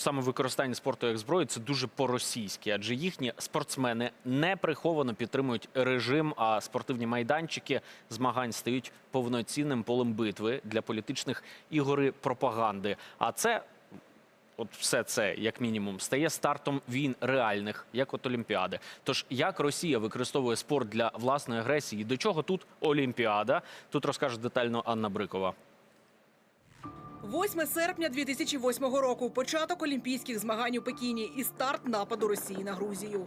саме використання спорту як зброї це дуже по-російськи, адже їхні спортсмени неприховано підтримують режим, а спортивні майданчики змагань стають повноцінним полем битви для політичних ігор пропаганди. А це От все це, як мінімум, стає стартом війн реальних, як от Олімпіади. Тож як Росія використовує спорт для власної агресії? До чого тут Олімпіада? Тут розкаже детально Анна Брикова. 8 серпня 2008 року. Початок олімпійських змагань у Пекіні і старт нападу Росії на Грузію.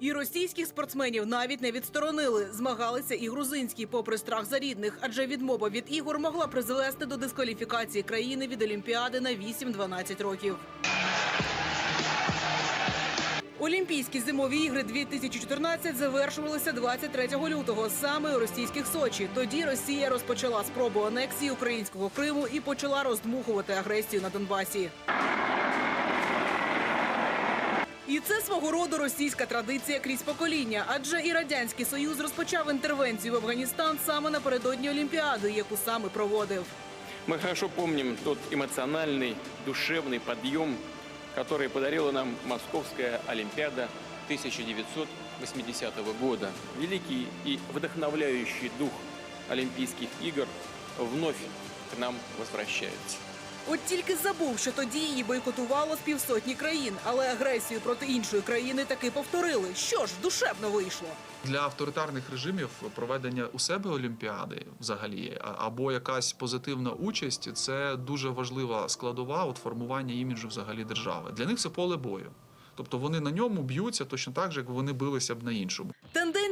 І російських спортсменів навіть не відсторонили. Змагалися і грузинські, попри страх за рідних, адже відмова від ігор могла призвести до дискваліфікації країни від Олімпіади на 8-12 років. Олімпійські зимові ігри 2014 завершувалися 23 лютого саме у російських Сочі. Тоді Росія розпочала спробу анексії українського Криму і почала роздмухувати агресію на Донбасі. І це свого роду російська традиція крізь покоління, адже і радянський союз розпочав інтервенцію в Афганістан саме напередодні Олімпіади, яку саме проводив. Мы хорошо помним тот эмоциональный, душевный подъем, который подарила нам Московская Олимпиада 1980 года. Великий и вдохновляющий дух Олимпийских игр вновь к нам возвращается. От тільки забув, що тоді її бойкотувало з півсотні країн, але агресію проти іншої країни таки повторили. Що ж, душевно вийшло. Для авторитарних режимів проведення у себе олімпіади, взагалі, або якась позитивна участь це дуже важлива складова от формування іміджу взагалі держави. Для них це поле бою. Тобто вони на ньому б'ються точно так же, як вони билися б на іншому.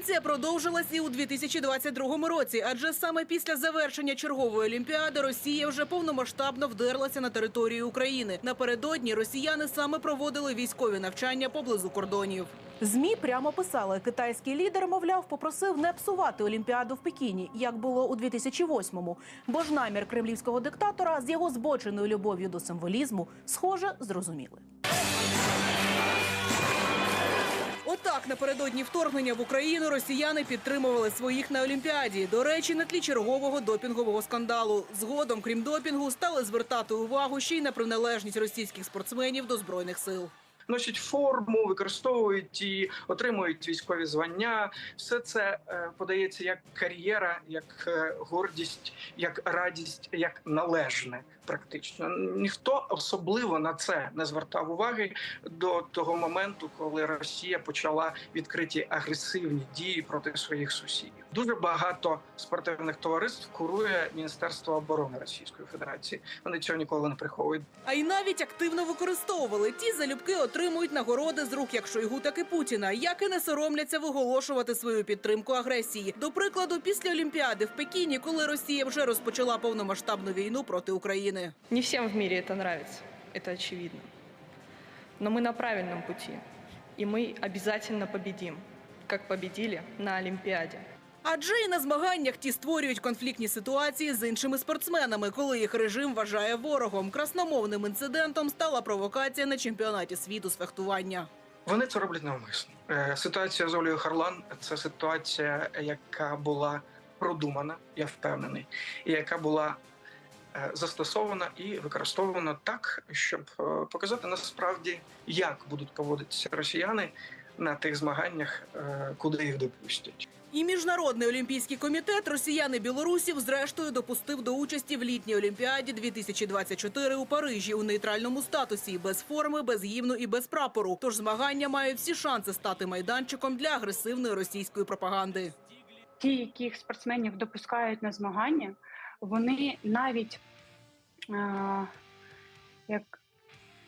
Тенденція продовжилась і у 2022 році, адже саме після завершення чергової олімпіади Росія вже повномасштабно вдерлася на територію України. Напередодні росіяни саме проводили військові навчання поблизу кордонів. ЗМІ прямо писали, китайський лідер, мовляв, попросив не псувати Олімпіаду в Пекіні, як було у 2008-му. Бо ж намір кремлівського диктатора з його збоченою любов'ю до символізму, схоже, зрозуміли. Отак напередодні вторгнення в Україну росіяни підтримували своїх на Олімпіаді. До речі, на тлі чергового допінгового скандалу. Згодом, крім допінгу, стали звертати увагу ще й на приналежність російських спортсменів до збройних сил. Носять форму, використовують і отримують військові звання. Все це е, подається як кар'єра, як е, гордість, як радість, як належне. Практично ніхто особливо на це не звертав уваги до того моменту, коли Росія почала відкриті агресивні дії проти своїх сусідів. Дуже багато спортивних товариств курує Міністерство оборони Російської Федерації. Вони цього ніколи не приховують. А й навіть активно використовували ті залюбки отримують нагороди з рук як Шойгу, так і Путіна, як і не соромляться виголошувати свою підтримку агресії. До прикладу, після Олімпіади в Пекіні, коли Росія вже розпочала повномасштабну війну проти України. Не всем в мире это нравится, это очевидно. Но мы на правильном пути, и мы обязательно победим, как победили на Олимпиаде. Адже і на змаганнях ті створюють конфліктні ситуації з іншими спортсменами, коли їх режим вважає ворогом. Красномовним інцидентом стала провокація на чемпіонаті світу з фехтування. Вони це роблять навмисно. Е, Ситуація з Олею Харлан це ситуація, яка була продумана, я впевнений, і яка була е, застосована і використована так, щоб е, показати насправді, як будуть поводитися росіяни на тих змаганнях, куди їх допустять. І міжнародний олімпійський комітет росіян і білорусів зрештою допустив до участі в літній олімпіаді 2024 у Парижі у нейтральному статусі, без форми, без гімну і без прапору. Тож змагання мають всі шанси стати майданчиком для агресивної російської пропаганди. ті, яких спортсменів допускають на змагання, вони навіть е, як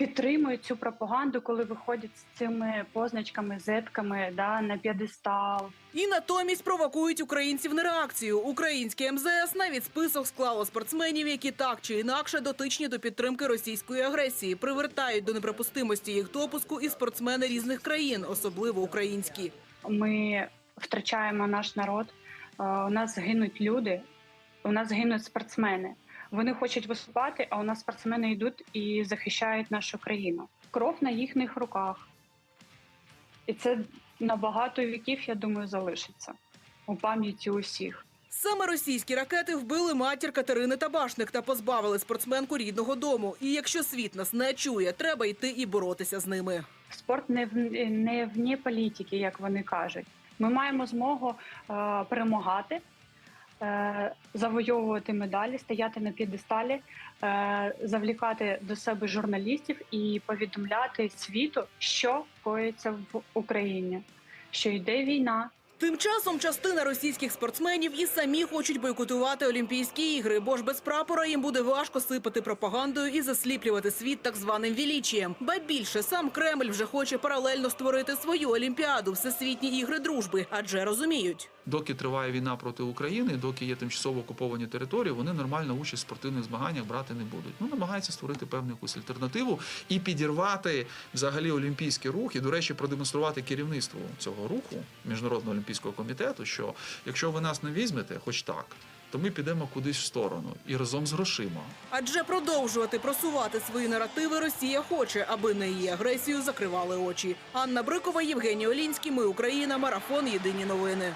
підтримують цю пропаганду, коли виходять з цими позначками, зетками да, на п'єдестал. І натомість провокують українців на реакцію. Українське МЗС навіть список склало спортсменів, які так чи інакше дотичні до підтримки російської агресії, привертають до неприпустимості їх допуску і спортсмени різних країн, особливо українські. Ми втрачаємо наш народ. е, У нас гинуть люди, у нас гинуть спортсмени. Вони хочуть виступати, а у нас спортсмени йдуть і захищають нашу країну. Кров на їхніх руках. І це на багато віків, я думаю, залишиться у пам'яті усіх. Саме російські ракети вбили матір Катерини Табашник та позбавили спортсменку рідного дому. І якщо світ нас не чує, треба йти і боротися з ними. Спорт не в не вні політики, як вони кажуть. Ми маємо змогу е, перемагати, е, завойовувати медалі, стояти на п'єдесталі, е, завлікати до себе журналістів і повідомляти світу, що коїться в Україні, що йде війна, Тим часом частина російських спортсменів і самі хочуть бойкотувати Олімпійські ігри, бо ж без прапора їм буде важко сипати пропагандою і засліплювати світ так званим величієм. Ба більше сам Кремль вже хоче паралельно створити свою олімпіаду всесвітні ігри дружби, адже розуміють. Доки триває війна проти України, доки є тимчасово окуповані території, вони нормально участь в спортивних змаганнях брати не будуть. Ну намагаються створити певну якусь альтернативу і підірвати взагалі олімпійський рух, і до речі, продемонструвати керівництву цього руху міжнародного олімпійського комітету, що якщо ви нас не візьмете, хоч так. То ми підемо кудись в сторону і разом з грошима. Адже продовжувати просувати свої наративи Росія хоче, аби на її агресію закривали очі. Анна Брикова, Євгеній Олінський. Ми Україна. Марафон. Єдині новини.